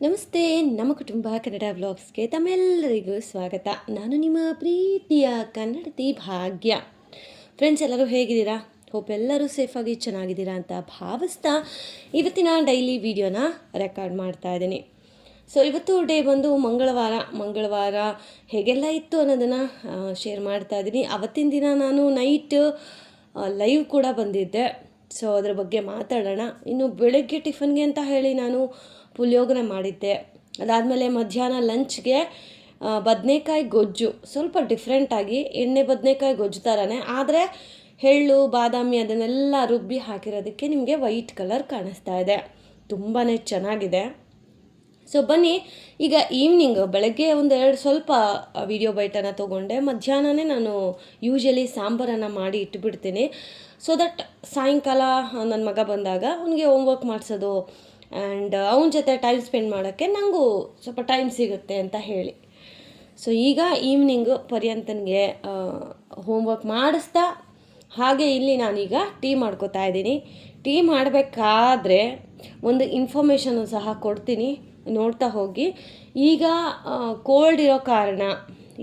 ನಮಸ್ತೆ, ನಮ್ಮ ಕುಟುಂಬ ಕನ್ನಡ ವ್ಲಾಗ್ಸ್ಗೆ ತಮ್ಮೆಲ್ಲರಿಗೂ ಸ್ವಾಗತ. ನಾನು ನಿಮ್ಮ ಪ್ರೀತಿಯ ಕನ್ನಡತಿ ಭಾಗ್ಯ. ಫ್ರೆಂಡ್ಸ್ ಎಲ್ಲರೂ ಹೇಗಿದ್ದೀರಾ? ಹೋಪ್ ಎಲ್ಲರೂ ಸೇಫಾಗಿ ಚೆನ್ನಾಗಿದ್ದೀರಾ ಅಂತ ಭಾವಿಸ್ತಾ ಇವತ್ತಿನ ಡೈಲಿ ವಿಡಿಯೋನ ರೆಕಾರ್ಡ್ ಮಾಡ್ತಾ ಇದ್ದೀನಿ. ಸೊ ಇವತ್ತು ಡೇ ಬಂದು ಮಂಗಳವಾರ. ಮಂಗಳವಾರ ಹೇಗೆಲ್ಲ ಇತ್ತು ಅನ್ನೋದನ್ನು ಶೇರ್ ಮಾಡ್ತಾ ಇದ್ದೀನಿ. ಅವತ್ತಿನ ದಿನ ನಾನು ನೈಟ್ ಲೈವ್ ಕೂಡ ಬಂದಿದ್ದೆ. ಸೊ ಅದ್ರ ಬಗ್ಗೆ ಮಾತಾಡೋಣ. ಇನ್ನು ಬೆಳಗ್ಗೆ ಟಿಫನ್ಗೆ ಅಂತ ಹೇಳಿ ನಾನು ಪುಳಿಯೋಗರೆ ಮಾಡಿದ್ದೆ. ಅದಾದಮೇಲೆ ಮಧ್ಯಾಹ್ನ ಲಂಚ್ಗೆ ಬದನೆಕಾಯಿ ಗೊಜ್ಜು. ಸ್ವಲ್ಪ ಡಿಫ್ರೆಂಟಾಗಿ ಎಣ್ಣೆ ಬದನೆಕಾಯಿ ಗೊಜ್ಜು ಥರನೇ ಆದರೆ ಎಳ್ಳು, ಬಾದಾಮಿ ಅದನ್ನೆಲ್ಲ ರುಬ್ಬಿ ಹಾಕಿರೋದಕ್ಕೆ ನಿಮಗೆ ವೈಟ್ ಕಲರ್ ಕಾಣಿಸ್ತಾ ಇದೆ. ತುಂಬಾ ಚೆನ್ನಾಗಿದೆ. ಸೊ ಬನ್ನಿ. ಈಗ ಈವ್ನಿಂಗ್ ಬೆಳಗ್ಗೆ ಒಂದು ಎರಡು ಸ್ವಲ್ಪ ವಿಡಿಯೋ ಬೈಟನ್ನು ತೊಗೊಂಡೆ. ಮಧ್ಯಾಹ್ನನೇ ನಾನು ಯೂಶಲಿ ಸಾಂಬಾರನ್ನು ಮಾಡಿ ಇಟ್ಬಿಡ್ತೀನಿ. ಸೊ ದಟ್ ಸಾಯಂಕಾಲ, ನನ್ನ ಮಗ ಬಂದಾಗ, ಅವನಿಗೆ ಹೋಮ್ವರ್ಕ್ ಮಾಡಿಸೋದು ಆ್ಯಂಡ್ ಅವನ ಜೊತೆ ಟೈಮ್ ಸ್ಪೆಂಡ್ ಮಾಡೋಕ್ಕೆ ನನಗೂ ಸ್ವಲ್ಪ ಟೈಮ್ ಸಿಗುತ್ತೆ ಅಂತ ಹೇಳಿ. ಸೊ ಈಗ ಈವ್ನಿಂಗು ಪರ್ಯಂತನಿಗೆ ಹೋಮ್ವರ್ಕ್ ಮಾಡಿಸ್ತಾ, ಹಾಗೆ ಇಲ್ಲಿ ನಾನೀಗ ಟೀ ಮಾಡ್ಕೋತಾ ಇದ್ದೀನಿ. ಟೀ ಮಾಡಬೇಕಾದ್ರೆ ಒಂದು ಇನ್ಫಾರ್ಮೇಷನ್ನು ಸಹ ಕೊಡ್ತೀನಿ. ನೋಡ್ತಾ ಹೋಗಿ. ಈಗ ಕೋಲ್ಡ್ ಇರೋ ಕಾರಣ,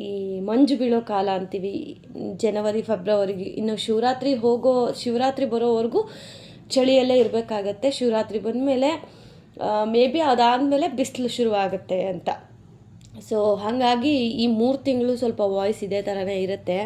ಈ ಮಂಜು ಬೀಳೋ ಕಾಲ ಅಂತೀವಿ. ಜನವರಿ ಫೆಬ್ರವರಿಗೆ ಇನ್ನು ಶಿವರಾತ್ರಿ ಹೋಗೋ, ಶಿವರಾತ್ರಿ ಬರೋವರೆಗೂ ಚಳಿಯಲ್ಲೇ ಇರಬೇಕಾಗತ್ತೆ. ಶಿವರಾತ್ರಿ ಬಂದಮೇಲೆ ಮೇ ಬಿ ಅದಾದಮೇಲೆ ಬಿಸಿಲು ಶುರುವಾಗುತ್ತೆ ಅಂತ. ಸೊ ಹಾಗಾಗಿ ಈ ಮೂರು ತಿಂಗಳು ಸ್ವಲ್ಪ ವಾಯ್ಸ್ ಇದೇ ಥರನೇ ಇರುತ್ತೆ.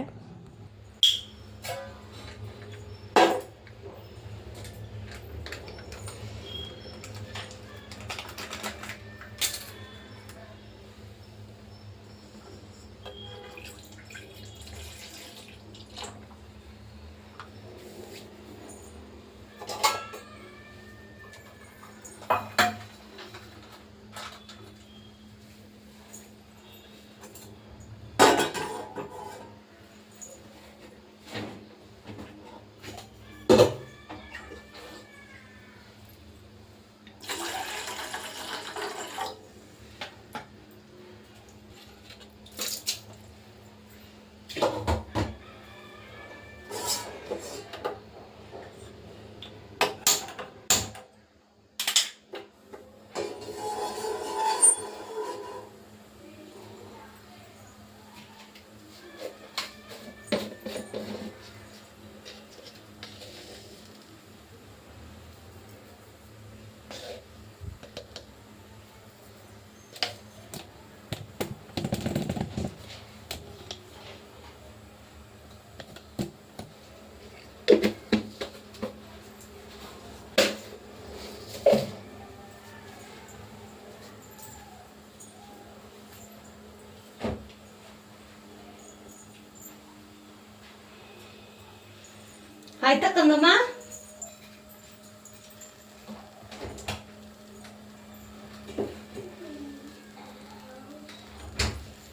ಆಯ್ತಾ ಕಂದಮ್ಮ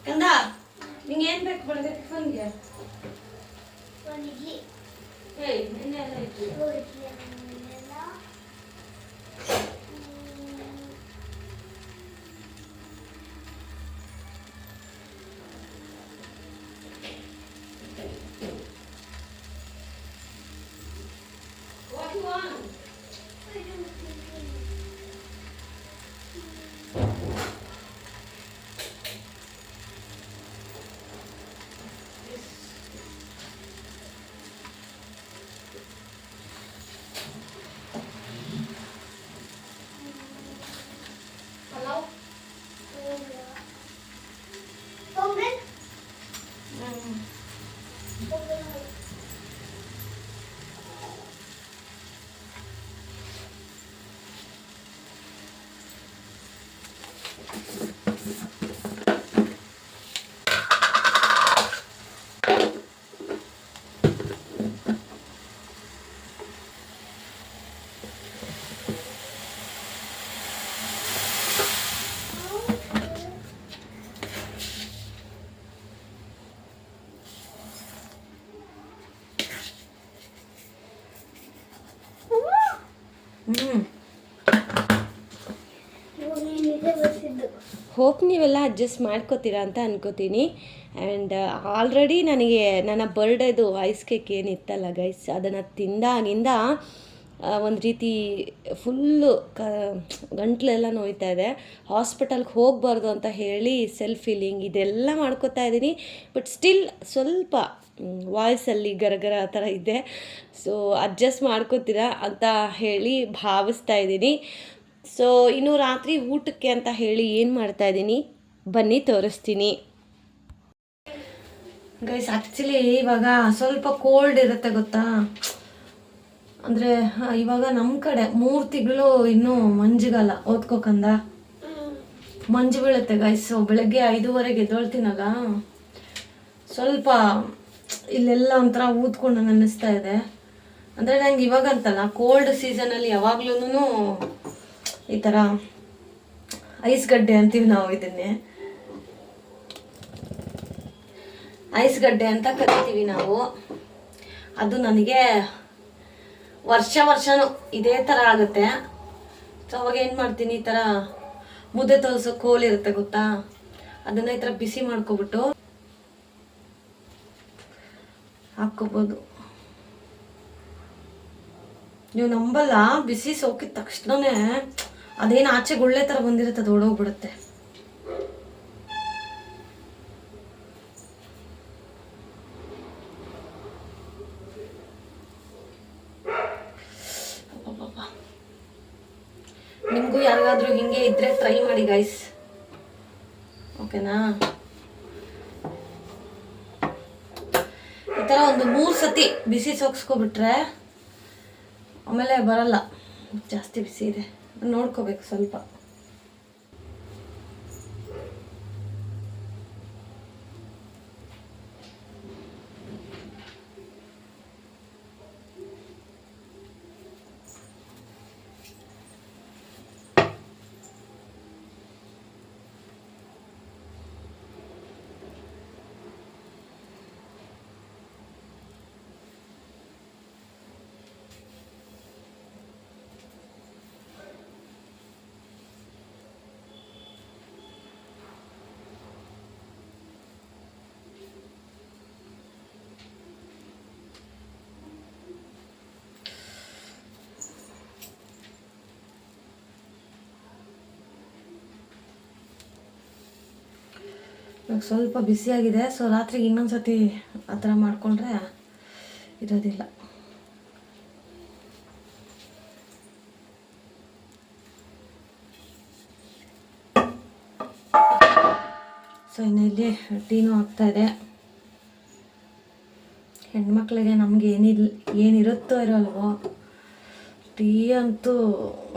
ಕಂದ ನಿಂಗೆ ಏನ್ ಬೇಕು ಬೆಳಗ್ಗೆ ಟಿಫನ್ಗೆ ಏಯ್ ನಿನ್ನೆ ಎಲ್ಲ ಇತ್ತು ಹೋಪ್ ನೀವೆಲ್ಲ ಅಡ್ಜಸ್ಟ್ ಮಾಡ್ಕೋತೀರಾ ಅಂತ ಅನ್ಕೋತೀನಿ. ಆ್ಯಂಡ್ ಆಲ್ರೆಡಿ ನನಗೆ ನನ್ನ ಬರ್ಡೇದು ಐಸ್ ಕೇಕ್ ಏನಿತ್ತಲ್ಲ ಗೈಸ್ ಅದನ್ನು ತಿಂದಾಗಿಂದ ಒಂದು ರೀತಿ ಫುಲ್ಲು ಕ, ಗಂಟ್ಲೆಲ್ಲ ನೋಯ್ತಾ ಇದೆ. ಹಾಸ್ಪಿಟಲ್ಗೆ ಹೋಗಬಾರ್ದು ಅಂತ ಹೇಳಿ ಸೆಲ್ಫ್ ಫೀಲಿಂಗ್ ಇದೆಲ್ಲ ಮಾಡ್ಕೋತಾ ಇದ್ದೀನಿ. ಬಟ್ ಸ್ಟಿಲ್ ಸ್ವಲ್ಪ ವಾಯ್ಸಲ್ಲಿ ಗರಗರ ಆ ಥರ ಇದೆ. ಸೊ ಅಡ್ಜಸ್ಟ್ ಮಾಡ್ಕೋತೀರಾ ಅಂತ ಹೇಳಿ ಭಾವಿಸ್ತಾ ಇದ್ದೀನಿ. ಸೊ ಇನ್ನು ರಾತ್ರಿ ಊಟಕ್ಕೆ ಅಂತ ಹೇಳಿ ಏನು ಮಾಡ್ತಾ ಇದ್ದೀನಿ? ಬನ್ನಿ, ತೋರಿಸ್ತೀನಿ. ಗೈಸ್ ಆ್ಯಕ್ಚುಲಿ ಇವಾಗ ಸ್ವಲ್ಪ ಕೋಲ್ಡ್ ಇರುತ್ತೆ ಗೊತ್ತಾ? ಅಂದರೆ ಇವಾಗ ನಮ್ಮ ಕಡೆ ಮೂರು ತಿಂಗಳು ಇನ್ನೂ ಮಂಜಿಗಲ್ಲ, ಓದ್ಕೋಕಂದ. ಮಂಜು ಬೀಳುತ್ತೆ ಗೈಸ್ ಬೆಳಗ್ಗೆ ಐದೂವರೆಗೆ ಎದ್ದೊಳ್ತೀನಲ್ಲ ಸ್ವಲ್ಪ ಇಲ್ಲೆಲ್ಲ ಒಂಥರ ಊದ್ಕೊಂಡು ಅನ್ನಿಸ್ತಾ ಇದೆ. ಅಂದರೆ ನಂಗೆ ಇವಾಗ ಅಂತಲ್ಲ ಕೋಲ್ಡ್ ಸೀಸನಲ್ಲಿ ಯಾವಾಗ್ಲೂ ಈ ಥರ ಐಸ್ ಗಡ್ಡೆ ಅಂತೀವಿ ನಾವು ಇದನ್ನೇ. ಐಸ್ ಗಡ್ಡೆ ಅಂತ ಕರಿತೀವಿ ನಾವು. ಅದು ನನಗೆ ವರ್ಷ ವರ್ಷನೂ ಇದೇ ಥರ ಆಗುತ್ತೆ. ಸೊ ಅವಾಗ ಏನು ಮಾಡ್ತೀನಿ? ಈ ಥರ ಮುದ್ದೆ ತೋರಿಸೋ ಕೋಲ್ ಇರುತ್ತೆ ಗೊತ್ತಾ? ಅದನ್ನು ಈ ಥರ ಬಿಸಿ ಮಾಡ್ಕೊಬಿಟ್ಟು ಹಾಕ್ಕೋಬೋದು. ನೀವು ನಂಬಲ್ಲ, ಬಿಸಿ ಸೋಕಿದ ತಕ್ಷಣನೇ ಅದೇನು ಆಚೆ ಗುಳ್ಳೆ ಥರ ಬಂದಿರುತ್ತೆ, ಅದು ಓಡೋಗ್ಬಿಡುತ್ತೆ. ನಿಮಗೂ ಯಾರಿಗಾದ್ರೂ ಹಿಂಗೆ ಇದ್ರೆ ಟ್ರೈ ಮಾಡಿ ಗೈಸ್ ಓಕೆನಾ ಈ ಥರ ಒಂದು ಮೂರು ಸತಿ ಬಿಸಿ ಸೋಗಿಸ್ಕೊಬಿಟ್ರೆ ಆಮೇಲೆ ಬರಲ್ಲ. ಜಾಸ್ತಿ ಬಿಸಿ ಇದೆ. ನೋಡ್ಕೋಬೇಕು ಸ್ವಲ್ಪ. ಇವಾಗ ಸ್ವಲ್ಪ ಬಿಸಿಯಾಗಿದೆ ಸೊ ರಾತ್ರಿಗೆ ಇನ್ನೊಂದು ಸತಿ ಆ ಥರ ಮಾಡಿಕೊಂಡ್ರೆ ಇರೋದಿಲ್ಲ. ಸೊ ಇನ್ನು ಇಲ್ಲಿ ಟೀನು ಆಗ್ತಾ ಇದೆ. ಹೆಣ್ಮಕ್ಳಿಗೆ ನಮಗೆ ಏನಿಲ್ಲ ಏನಿರುತ್ತೋ ಇರೋಲ್ವೋ, ಟೀ ಅಂತೂ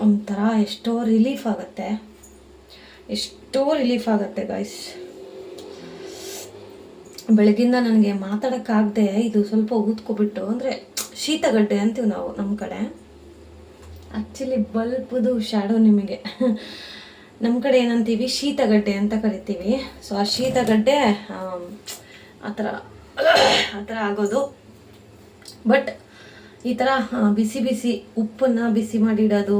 ಒಂಥರ ಎಷ್ಟೋ ರಿಲೀಫ್ ಆಗುತ್ತೆ. ಎಷ್ಟೋ ರಿಲೀಫ್ ಆಗುತ್ತೆ ಗಾಯ್ಸ್ ಬೆಳಗಿಂದ ನನಗೆ ಮಾತಾಡೋಕ್ಕಾಗದೆ ಇದು ಸ್ವಲ್ಪ ಊದ್ಕೊಬಿಟ್ಟು, ಅಂದರೆ ಶೀತಗಡ್ಡೆ ಅಂತೀವಿ ನಾವು ನಮ್ಮ ಕಡೆ. ಆ್ಯಕ್ಚುಲಿ ಬಲ್ಪದು ಶ್ಯಾಡೋ ನಿಮಗೆ. ನಮ್ಮ ಕಡೆ ಏನಂತೀವಿ? ಶೀತಗಡ್ಡೆ ಅಂತ ಕರಿತೀವಿ. ಸೊ ಆ ಶೀತಗಡ್ಡೆ ಆ ಥರ ಆ ಥರ ಆಗೋದು. ಬಟ್ ಈ ಥರ ಬಿಸಿ ಬಿಸಿ ಉಪ್ಪನ್ನು ಬಿಸಿ ಮಾಡಿಡೋದು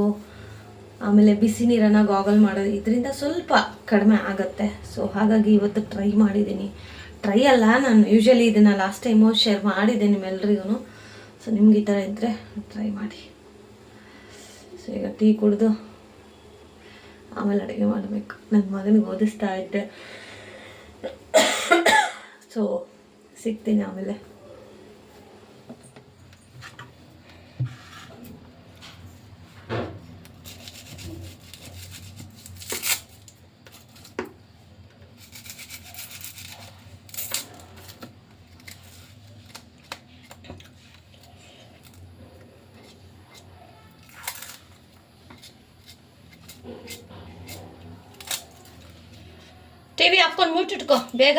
ಆಮೇಲೆ ಬಿಸಿ ನೀರನ್ನು ಗಾಗಲ್ ಮಾಡೋದು, ಇದರಿಂದ ಸ್ವಲ್ಪ ಕಡಿಮೆ ಆಗುತ್ತೆ. ಸೊ ಹಾಗಾಗಿ ಇವತ್ತು ಟ್ರೈ ಮಾಡಿದ್ದೀನಿ. ಟ್ರೈ ಅಲ್ಲ, ನಾನು ಯೂಶ್ವಲಿ ಇದನ್ನು ಲಾಸ್ಟ್ ಟೈಮು ಶೇರ್ ಮಾಡಿದ್ದೆ ನಿಮ್ಮೆಲ್ರಿಗೂ ಸೊ ನಿಮ್ಗೆ ಈ ಥರ ಇದ್ದರೆ ಟ್ರೈ ಮಾಡಿ. ಸೊ ಈಗ ಟೀ ಕುಡಿದು ಆಮೇಲೆ ಅಡುಗೆ ಮಾಡಬೇಕು. ನನ್ನ ಮಗನಿಗೆ ಓದಿಸ್ತಾ ಇದ್ದೆ. ಸೊ ಸಿಗ್ತೀನಿ ಆಮೇಲೆ. ಟಿ ವಿ ಹಾಕ್ಕೊಂಡು ಮುಟ್ಟಿಟ್ಕೋ ಬೇಗ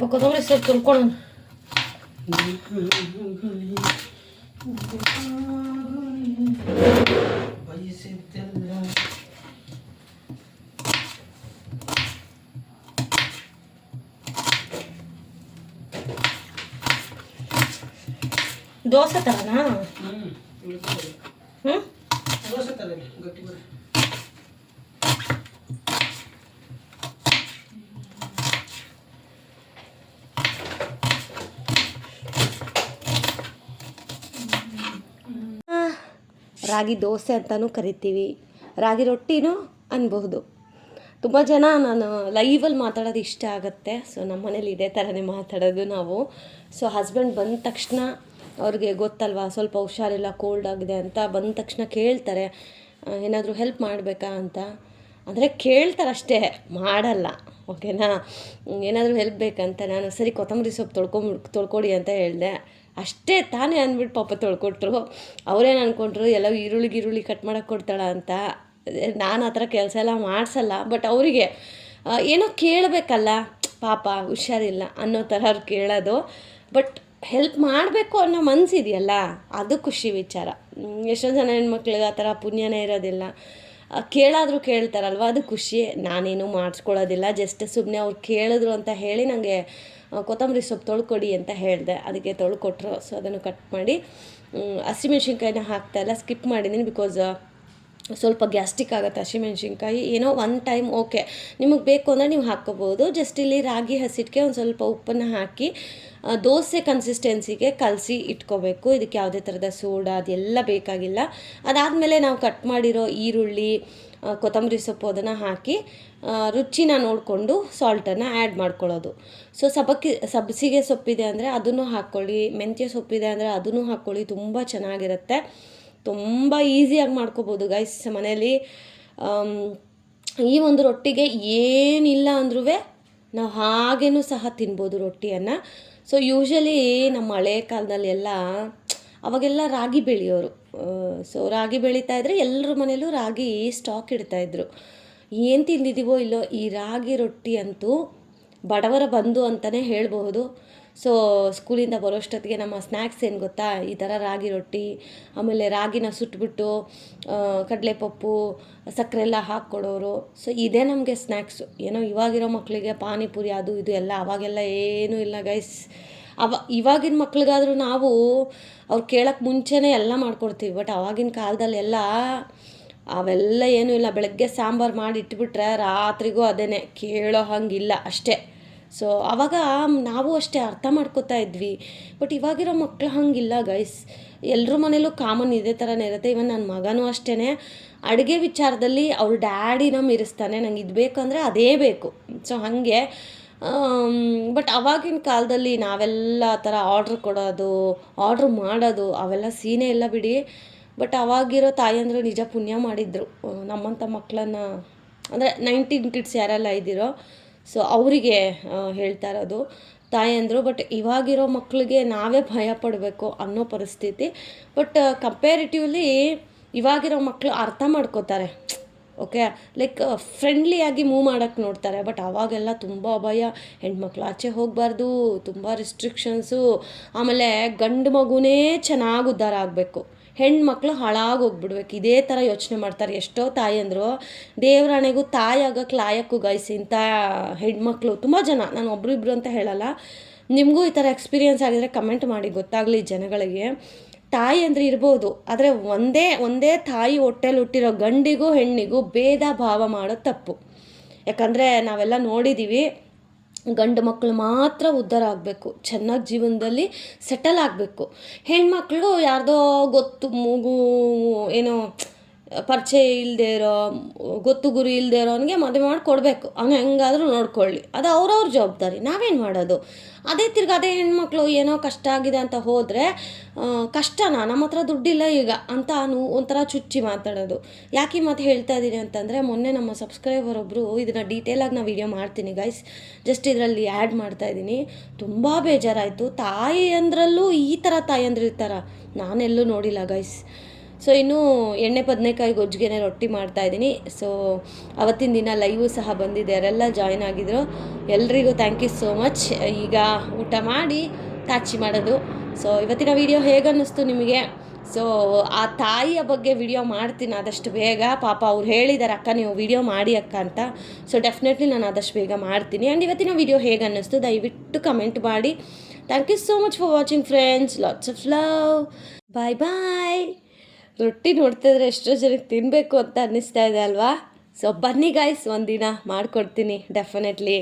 ಸ್ವಲ್ಪ ಕೊತ್ತಂಬರಿ ಸೊಪ್ಪು ತುರ್ಕೊಳ್ಳೋಣ ಬಯಸಿದ್ದೆಲ್ಲ ದೋಸೆ ಥರನಾ ರಾಗಿ ದೋಸೆ ಅಂತಲೂ ಕರಿತೀವಿ. ರಾಗಿ ರೊಟ್ಟಿನೂ ಅನ್ಬಹುದು. ತುಂಬ ಜನ ನಾನು ಲೈವಲ್ಲಿ ಮಾತಾಡೋದು ಇಷ್ಟ ಆಗುತ್ತೆ. ಸೊ ನಮ್ಮ ಮನೇಲಿ ಇದೇ ಥರನೇ ಮಾತಾಡೋದು ನಾವು. ಸೊ ಹಸ್ಬೆಂಡ್ ಬಂದ ತಕ್ಷಣ ಅವ್ರಿಗೆ ಗೊತ್ತಲ್ವಾ, ಸ್ವಲ್ಪ ಹುಷಾರಿಲ್ಲ ಕೋಲ್ಡ್ ಆಗಿದೆ ಅಂತ ಬಂದ ತಕ್ಷಣ ಕೇಳ್ತಾರೆ ಏನಾದರೂ ಹೆಲ್ಪ್ ಮಾಡಬೇಕಾ ಅಂತ? ಅಂದರೆ ಕೇಳ್ತಾರೆ ಅಷ್ಟೇ, ಮಾಡಲ್ಲ. ಓಕೆನಾ ಏನಾದರೂ ಹೆಲ್ಪ್ ಬೇಕಂತ ನಾನು, ಸರಿ, ಕೊತ್ತಂಬರಿ ಸೊಪ್ಪು ತೊಳ್ಕೊಂಬ, ತೊಳ್ಕೊಡಿ ಅಂತ ಹೇಳಿದೆ. ಅಷ್ಟೇ ತಾನೇ ಅಂದ್ಬಿಟ್ಟು ಪಾಪ ತೊಳ್ಕೊಟ್ರು. ಅವ್ರೇನು ಅಂದ್ಕೊಂಡ್ರು ಎಲ್ಲ ಈರುಳ್ಳಿ ಈರುಳ್ಳಿ ಕಟ್ ಮಾಡೋಕೆ ಕೊಡ್ತಾಳ ಅಂತ. ನಾನು ಆ ಥರ ಕೆಲಸ ಎಲ್ಲ ಮಾಡಿಸಲ್ಲ ಬಟ್ ಅವರಿಗೆ ಏನೋ ಕೇಳಬೇಕಲ್ಲ. ಪಾಪ ಹುಷಾರಿಲ್ಲ ಅನ್ನೋ ಥರ ಅವ್ರು ಕೇಳೋದು. ಬಟ್ ಹೆಲ್ಪ್ ಮಾಡಬೇಕು ಅನ್ನೋ ಮನಸ್ಸಿದೆಯಲ್ಲ ಅದು ಖುಷಿ ವಿಚಾರ. ಎಷ್ಟೊಂದು ಜನ ಹೆಣ್ಮಕ್ಳಿಗೆ ಆ ಥರ ಪುಣ್ಯನೇ ಇರೋದಿಲ್ಲ. ಕೇಳಾದರೂ ಕೇಳ್ತಾರಲ್ವ, ಅದು ಖುಷಿ. ನಾನೇನು ಮಾಡಿಸ್ಕೊಳ್ಳೋದಿಲ್ಲ ಜಸ್ಟ್ ಸುಮ್ಮನೆ ಅವ್ರು ಕೇಳಿದ್ರು ಅಂತ ಹೇಳಿ ನನಗೆ ಕೊತ್ತಂಬರಿ ಸೊಪ್ಪು ತೊಳ್ಕೊಡಿ ಅಂತ ಹೇಳಿದೆ. ಅದಕ್ಕೆ ತೊಳ್ಕೊಟ್ರು. ಸೊ ಅದನ್ನು ಕಟ್ ಮಾಡಿ ಮ್, ಹಾಕ್ತಾ ಇಲ್ಲ. ಸ್ಕಿಪ್ ಮಾಡಿದ್ದೀನಿ ಬಿಕಾಸ್ ಸ್ವಲ್ಪ ಗ್ಯಾಸ್ಟಿಕ್ ಆಗುತ್ತೆ ಹಸಿಮೆಣ್ಸಿನ್ಕಾಯಿ. ಏನೋ ಒನ್ ಟೈಮ್ ಓಕೆ ನಿಮಗೆ ಬೇಕು ಅಂದರೆ ನೀವು ಹಾಕ್ಕೋಬೋದು. ಜಸ್ಟ್ ಇಲ್ಲಿ ರಾಗಿ ಹಸಿಟ್ಟಿಗೆ ಒಂದು ಸ್ವಲ್ಪ ಉಪ್ಪನ್ನು ಹಾಕಿ ದೋಸೆ ಕನ್ಸಿಸ್ಟೆನ್ಸಿಗೆ ಕಲಸಿ ಇಟ್ಕೋಬೇಕು. ಇದಕ್ಕೆ ಯಾವುದೇ ಥರದ ಸೋಡಾ ಅದೆಲ್ಲ ಬೇಕಾಗಿಲ್ಲ. ಅದಾದಮೇಲೆ ನಾವು ಕಟ್ ಮಾಡಿರೋ ಈರುಳ್ಳಿ ಕೊತ್ತಂಬರಿ ಸೊಪ್ಪು ಅದನ್ನು ಹಾಕಿ ರುಚಿನ ನೋಡಿಕೊಂಡು ಸಾಲ್ಟನ್ನು ಆ್ಯಡ್ ಮಾಡ್ಕೊಳ್ಳೋದು. ಸೊ ಸಬ್ಬಕ್ಕಿ, ಸಬ್ಬಸಿಗೆ ಸೊಪ್ಪಿದೆ ಅಂದರೆ ಅದನ್ನು ಹಾಕ್ಕೊಳ್ಳಿ, ಮೆಂತ್ಯ ಸೊಪ್ಪಿದೆ ಅಂದರೆ ಅದನ್ನು ಹಾಕ್ಕೊಳ್ಳಿ, ತುಂಬ ಚೆನ್ನಾಗಿರುತ್ತೆ. ತುಂಬ ಈಸಿಯಾಗಿ ಮಾಡ್ಕೋಬೋದು ಗೈಸ್ ಮನೆಯಲ್ಲಿ ಈ ಒಂದು ರೊಟ್ಟಿಗೆ ಏನಿಲ್ಲ ಅಂದ್ರೂ ನಾವು ಹಾಗೇನೂ ಸಹ ತಿನ್ಬೋದು ರೊಟ್ಟಿಯನ್ನು. ಸೊ ಯೂಶಲಿ ನಮ್ಮ ಹಳೆ ಕಾಲದಲ್ಲಿ ಎಲ್ಲ ಅವಾಗೆಲ್ಲ ರಾಗಿ ಬೆಳೆಯೋರು. ಸೊ ರಾಗಿ ಬೆಳೀತಾ ಇದ್ದರೆ ಎಲ್ಲರ ಮನೇಲೂ ರಾಗಿ ಸ್ಟಾಕ್ ಇಡ್ತಾಯಿದ್ರು ಏನು ತಿಂದಿದ್ದೀವೋ ಇಲ್ಲೋ, ಈ ರಾಗಿ ರೊಟ್ಟಿ ಅಂತೂ ಬಡವರ ಬಂಧು ಅಂತಲೇ ಹೇಳಬಹುದು. ಸೊ ಸ್ಕೂಲಿಂದ ಬರೋಷ್ಟೊತ್ತಿಗೆ ನಮ್ಮ ಸ್ನ್ಯಾಕ್ಸ್ ಏನು ಗೊತ್ತಾ? ಈ ಥರ ರಾಗಿ ರೊಟ್ಟಿ, ಆಮೇಲೆ ರಾಗಿನ ಸುಟ್ಬಿಟ್ಟು ಕಡಲೆ ಕಡಲೆಪಪ್ಪು, ಸಕ್ಕರೆ ಎಲ್ಲ ಹಾಕ್ಕೊಡೋರು. ಸೊ ಇದೇ ನಮಗೆ ಸ್ನ್ಯಾಕ್ಸು ಏನೋ ಇವಾಗಿರೋ ಮಕ್ಕಳಿಗೆ ಪಾನಿಪುರಿ ಅದು ಇದು ಎಲ್ಲ, ಅವಾಗೆಲ್ಲ ಏನೂ ಇಲ್ಲ ಗೈಸ್ ಅವ ಇವಾಗಿನ ಮಕ್ಳಿಗಾದರೂ ನಾವು ಅವ್ರು ಕೇಳೋಕ್ಕೆ ಮುಂಚೆನೇ ಎಲ್ಲ ಮಾಡ್ಕೊಡ್ತೀವಿ ಬಟ್ ಅವಾಗಿನ ಕಾಲದಲ್ಲಿ ಎಲ್ಲ ಅವೆಲ್ಲ ಏನೂ ಇಲ್ಲ. ಬೆಳಗ್ಗೆ ಸಾಂಬಾರು ಮಾಡಿ ಇಟ್ಬಿಟ್ರೆ ರಾತ್ರಿಗೂ ಅದೇ ಕೇಳೋ ಹಂಗಿಲ್ಲ ಅಷ್ಟೇ. ಸೊ ಆವಾಗ ನಾವು ಅಷ್ಟೇ ಅರ್ಥ ಮಾಡ್ಕೋತಾ ಇದ್ವಿ. ಬಟ್ ಇವಾಗಿರೋ ಮಕ್ಳು ಹಂಗಿಲ್ಲ ಗೈಸ್ ಎಲ್ಲರ ಮನೇಲೂ ಕಾಮನ್ ಇದೇ ಥರನೇ ಇರುತ್ತೆ. ಇವನ್ ನನ್ನ ಮಗನೂ ಅಷ್ಟೇ ಅಡುಗೆ ವಿಚಾರದಲ್ಲಿ ಅವ್ರ ಡ್ಯಾಡಿನ ಮೀರಿಸ್ತಾನೆ ನಂಗೆ ಇದು ಬೇಕಂದರೆ ಅದೇ ಬೇಕು. ಸೊ ಹಾಗೆ ಬಟ್ ಅವಾಗಿನ ಕಾಲದಲ್ಲಿ ನಾವೆಲ್ಲ ಆ ಥರ ಆರ್ಡ್ರ್ ಕೊಡೋದು ಆರ್ಡ್ರ್ ಮಾಡೋದು, ಅವೆಲ್ಲ ಸೀನೆ ಇಲ್ಲ ಬಿಡಿ. ಬಟ್ ಅವಾಗಿರೋ ತಾಯಂದರು ನಿಜ ಪುಣ್ಯ ಮಾಡಿದ್ರು. ನಮ್ಮಂಥ ಮಕ್ಕಳನ್ನ ಅಂದರೆ ನೈನ್ಟೀನ್ ಕಿಡ್ಸ್ ಯಾರೆಲ್ಲ ಇದ್ದೀರೋ ಸೊ ಅವರಿಗೆ ಹೇಳ್ತಾ ಇರೋದು ತಾಯಂದರು. ಬಟ್ ಇವಾಗಿರೋ ಮಕ್ಕಳಿಗೆ ನಾವೇ ಭಯ ಪಡಬೇಕು ಅನ್ನೋ ಪರಿಸ್ಥಿತಿ. ಬಟ್ ಕಂಪ್ಯಾರಿಟಿವ್ಲಿ ಇವಾಗಿರೋ ಮಕ್ಕಳು ಅರ್ಥ ಮಾಡ್ಕೋತಾರೆ. ಓಕೆ? ಲೈಕ್ ಫ್ರೆಂಡ್ಲಿಯಾಗಿ ಮೂವ್ ಮಾಡೋಕ್ಕೆ ನೋಡ್ತಾರೆ ಬಟ್ ಆವಾಗೆಲ್ಲ ತುಂಬ ಭಯ. ಹೆಣ್ಮಕ್ಳು ಆಚೆ ಹೋಗಬಾರ್ದು, ತುಂಬ ರಿಸ್ಟ್ರಿಕ್ಷನ್ಸು ಆಮೇಲೆ ಗಂಡು ಮಗುನೇ ಚೆನ್ನಾಗಿ ಉದ್ಧಾರ ಆಗಬೇಕು. ಹೆಣ್ಮಕ್ಳು ಹಾಳಾಗಿ ಹೋಗ್ಬಿಡ್ಬೇಕು. ಇದೇ ಥರ ಯೋಚನೆ ಮಾಡ್ತಾರೆ. ಎಷ್ಟೋ ತಾಯಿ ಅಂದರು ದೇವರಾಣೆಗೂ ತಾಯಿ ಆಗೋಕ್ಕೆ ಗಾಯಿಸಿ ಗೈಸಿ ಇಂಥ ಹೆಣ್ಮಕ್ಳು. ತುಂಬ ಜನ, ನಾನು ಒಬ್ರಿಬ್ರು ಅಂತ ಹೇಳಲ್ಲ. ನಿಮಗೂ ಈ ಥರ ಎಕ್ಸ್ಪೀರಿಯನ್ಸ್ ಆಗಿದರೆ ಕಮೆಂಟ್ ಮಾಡಿ, ಗೊತ್ತಾಗಲಿ ಜನಗಳಿಗೆ. ತಾಯಿ ಅಂದರೆ ಇರ್ಬೋದು, ಆದರೆ ಒಂದೇ ಒಂದೇ ತಾಯಿ ಹೊಟ್ಟೆಲಿ ಹುಟ್ಟಿರೋ ಗಂಡಿಗೂ ಹೆಣ್ಣಿಗೂ ಭೇದ ಭಾವ ಮಾಡೋ ತಪ್ಪು. ಯಾಕಂದರೆ ನಾವೆಲ್ಲ ನೋಡಿದ್ದೀವಿ ಗಂಡು ಮಕ್ಕಳು ಮಾತ್ರ ಉದ್ಧಾರ ಆಗಬೇಕು, ಚೆನ್ನಾಗಿ ಜೀವನದಲ್ಲಿ ಸೆಟಲ್ ಆಗಬೇಕು. ಹೆಣ್ಮಕ್ಳು ಯಾರ್ದೋ ಗೊತ್ತು, ಮೂಗು, ಏನೋ ಪರಿಚಯ ಇಲ್ಲದೆ ಇರೋ, ಗೊತ್ತು ಗುರಿ ಇಲ್ಲದೆ ಇರೋನಿಗೆ ಮದುವೆ ಮಾಡಿ ಕೊಡಬೇಕು. ಅವ್ನು ಹೆಂಗಾದರೂ ನೋಡ್ಕೊಳ್ಳಿ. ಅದು ಅವ್ರವ್ರ ಜವಾಬ್ದಾರಿ. ನಾವೇನು ಮಾಡೋದು? ಅದೇ ತಿರ್ಗಿ ಅದೇ ಹೆಣ್ಮಕ್ಳು ಏನೋ ಕಷ್ಟ ಆಗಿದೆ ಅಂತ ಹೋದರೆ ಕಷ್ಟನಾ? ನಮ್ಮ ಹತ್ರ ದುಡ್ಡಿಲ್ಲ ಈಗ. ಅಂತ ಅವನು ಒಂಥರ ಚುಚ್ಚಿ ಮಾತಾಡೋದು. ಯಾಕೆ ಈ ಮಾತು ಹೇಳ್ತಾ ಇದ್ದೀನಿ ಅಂತಂದರೆ, ಮೊನ್ನೆ ನಮ್ಮ ಸಬ್ಸ್ಕ್ರೈಬರ್ ಒಬ್ಬರು ಇದನ್ನು ಡೀಟೇಲಾಗಿ ನಾನು ವಿಡಿಯೋ ಮಾಡ್ತೀನಿ ಗೈಸ್ ಜಸ್ಟ್ ಇದರಲ್ಲಿ ಆ್ಯಡ್ ಮಾಡ್ತಾ ಇದ್ದೀನಿ ತುಂಬ ಬೇಜಾರಾಯಿತು. ತಾಯಿ ಅಂದ್ರಲ್ಲೂ ಈ ಥರ ತಾಯಿ ಅಂದ್ರೆ ಇರ್ತಾರ ನಾನೆಲ್ಲೂ ನೋಡಿಲ್ಲ ಗೈಸ್ ಸೊ ಇನ್ನು ಎಣ್ಣೆ ಬದನೆಕಾಯಿ ಗೊಜ್ಜಿಗೆನೆ ರೊಟ್ಟಿ ಮಾಡ್ತಾ ಇದ್ದೀನಿ. ಸೊ ಅವತ್ತಿನ ದಿನ ಲೈವು ಸಹ ಬಂದಿದೆ. ಯಾರೆಲ್ಲ ಜಾಯ್ನ್ ಆಗಿದ್ರು ಎಲ್ರಿಗೂ ಥ್ಯಾಂಕ್ ಯು ಸೋ ಮಚ್ ಈಗ ಊಟ ಮಾಡಿ ತಾಚಿ ಮಾಡೋದು. ಸೊ ಇವತ್ತಿನ ವಿಡಿಯೋ ಹೇಗನ್ನಿಸ್ತು ನಿಮಗೆ? ಸೊ ಆ ತಾಯಿಯ ಬಗ್ಗೆ ವಿಡಿಯೋ ಮಾಡ್ತೀನಿ ಆದಷ್ಟು ಬೇಗ. ಪಾಪ ಅವ್ರು ಹೇಳಿದ್ದಾರೆ ಅಕ್ಕ, ನೀವು ವಿಡಿಯೋ ಮಾಡಿ ಅಕ್ಕ ಅಂತ. ಸೊ ಡೆಫಿನೆಟ್ಲಿ ನಾನು ಆದಷ್ಟು ಬೇಗ ಮಾಡ್ತೀನಿ. ಆ್ಯಂಡ್ ಇವತ್ತಿನ ವಿಡಿಯೋ ಹೇಗೆ ಅನ್ನಿಸ್ತು ದಯವಿಟ್ಟು ಕಮೆಂಟ್ ಮಾಡಿ. Thank you so much for watching friends lots of love bye bye ರೊಟ್ಟಿ ನೋಡ್ತಿದ್ರೆ ಎಷ್ಟೋ ಜನಕ್ಕೆ ತಿನ್ನಬೇಕು ಅಂತ ಅನ್ನಿಸ್ತಾ ಇದೆ ಅಲ್ವಾ? ಸೊ ಬನ್ನಿ ಗಾಯ್ಸ್ ಒಂದಿನ ಮಾಡಿಕೊಡ್ತೀನಿ ಡೆಫಿನೆಟ್ಲಿ